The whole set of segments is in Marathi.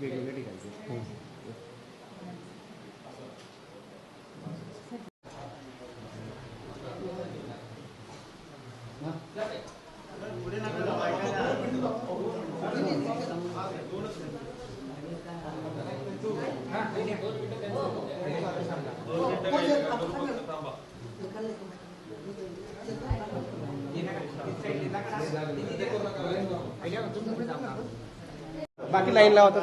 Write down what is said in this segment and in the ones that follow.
वेगवेगळ्या ठिकाणचे बाकी लाईन लावत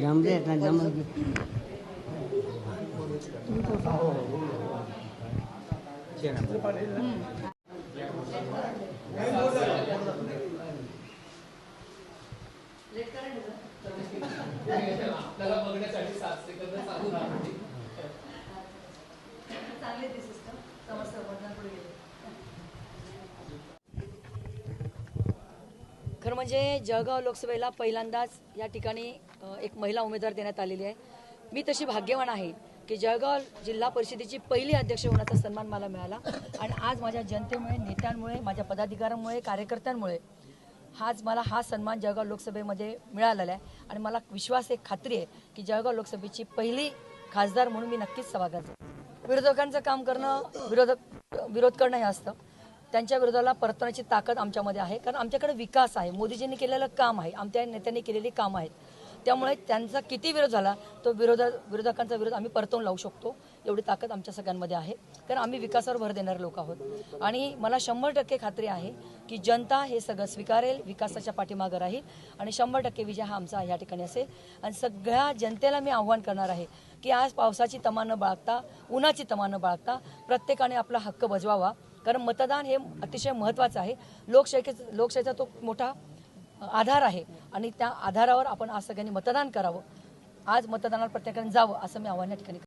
जमले जम सगळी चांगली ती सिस्टम समजतं खरं म्हणजे जळगाव लोकसभेला पहिल्यांदाच या ठिकाणी एक महिला उमेदवार देण्यात आलेली आहे. मी तशी भाग्यवान आहे. की जळगाव जिल्हा परिषदेची पहिली अध्यक्ष होण्याचा सन्मान मला मिळाला. आणि आज माझ्या जनतेमुळे नेत्यांमुळे माझ्या पदाधिकाऱ्यांमुळे कार्यकर्त्यांमुळे हाच मला हा सन्मान जळगाव लोकसभेमध्ये मिळालेला आहे. आणि मला विश्वास आहे खात्री आहे की जळगाव लोकसभेची पहिली खासदार म्हणून मी नक्कीच सभागार विरोधकांचं काम करणं विरोधक विरोध करणं हे असतं. त्यांच्या विरोधाला परतवण्याची ताकद आमच्यामध्ये आहे. कारण आमच्याकडे विकास आहे. मोदीजींनी केलेलं काम आहे. आमच्या नेत्यांनी केलेली कामं आहेत. त्यामुळे त्यांचा किती विरोध झाला तो विरोध विरोधकांचा विरोध आम्ही परतवून लावू शकतो. एवढी ताकद आमच्या सगळ्यांमध्ये आहे. कारण आम्ही विकासावर भर देणारे लोक आहोत. आणि मला शंभर टक्के खात्री आहे की जनता हे सगळं स्वीकारेल विकासाच्या पाठीमागं राहील. आणि शंभर टक्के विजय हा आमचा या ठिकाणी असेल. आणि सगळ्या जनतेला मी आव्हान करणार आहे की आज पावसाची तमा न बाळगता उन्हाची तमा न बाळगता प्रत्येकाने आपला हक्क बजवावा. कारण मतदान हे अतिशय महत्त्वाचं आहे. लोकशाही लोकशाहीचा तो मोठा आधार आहे. आणि त्या आधारावर आपण आज सगळ्यांनी मतदान करावं. आज मतदानाला प्रत्येकाने जावं असं मी आव्हान या ठिकाणी